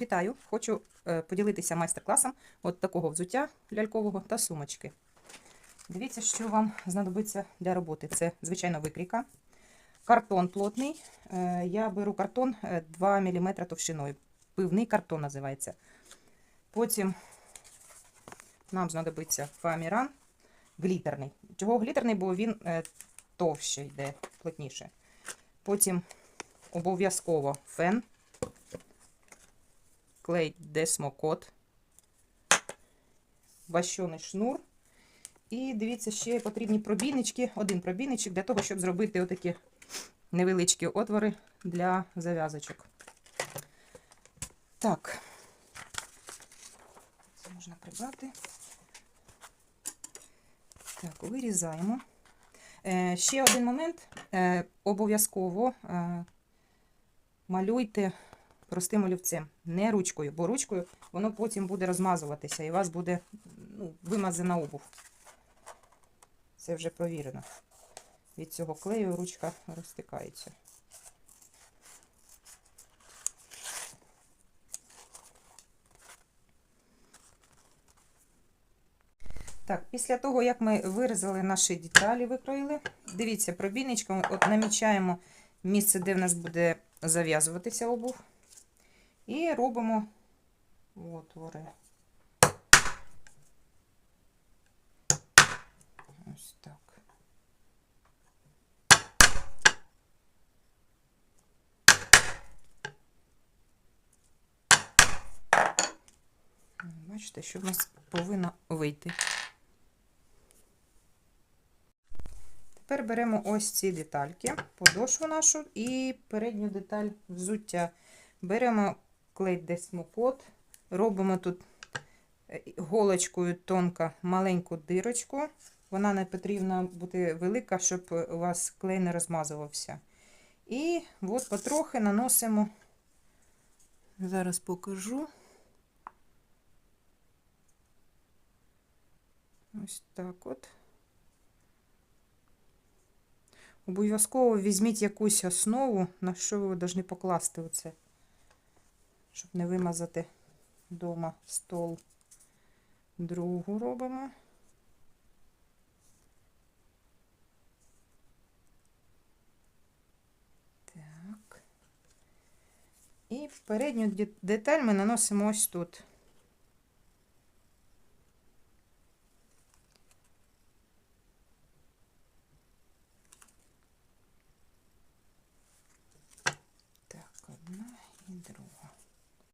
Вітаю! Хочу е, поділитися майстер-класом от такого взуття лялькового та сумочки. Дивіться, що вам знадобиться для роботи. Це, звичайно, викрійка. Картон плотний. Е, Я беру картон е, 2 мм товщиною. Пивний картон називається. Потім нам знадобиться фоаміран глітерний. Чого глітерний, бо він е, товще йде, плотніше. Потім обов'язково фен клей Десмокот, ващений шнур. І дивіться, ще потрібні пробійнички, один пробійничок для того, щоб зробити отакі невеличкі отвори для зав'язочок. Так, це можна прибрати. Так, вирізаємо. Е, ще один момент. Е, обов'язково е, малюйте простим олівцем, не ручкою, бо ручкою воно потім буде розмазуватися і у вас буде ну, вимазана обув. Це вже провірено. Від цього клею ручка розтикається. Так, після того, як ми вирізали наші деталі, викроїли, дивіться, пробійничком от намічаємо місце, де в нас буде зав'язуватися обув. І робимо отвори. Ось так. Бачите, що в нас повинно вийти. Тепер беремо ось ці детальки, подошву нашу і передню деталь взуття. Беремо клей десмокот, робимо тут е, голочкою тонко маленьку дирочку. Вона не потрібна бути велика, щоб у вас клей не розмазувався. І от потрохи наносимо, зараз покажу. Ось так от. Обов'язково візьміть якусь основу, на що ви повинні покласти оце, щоб не вимазати вдома стол. Другу робимо. Так. І передню деталь ми наносимо ось тут.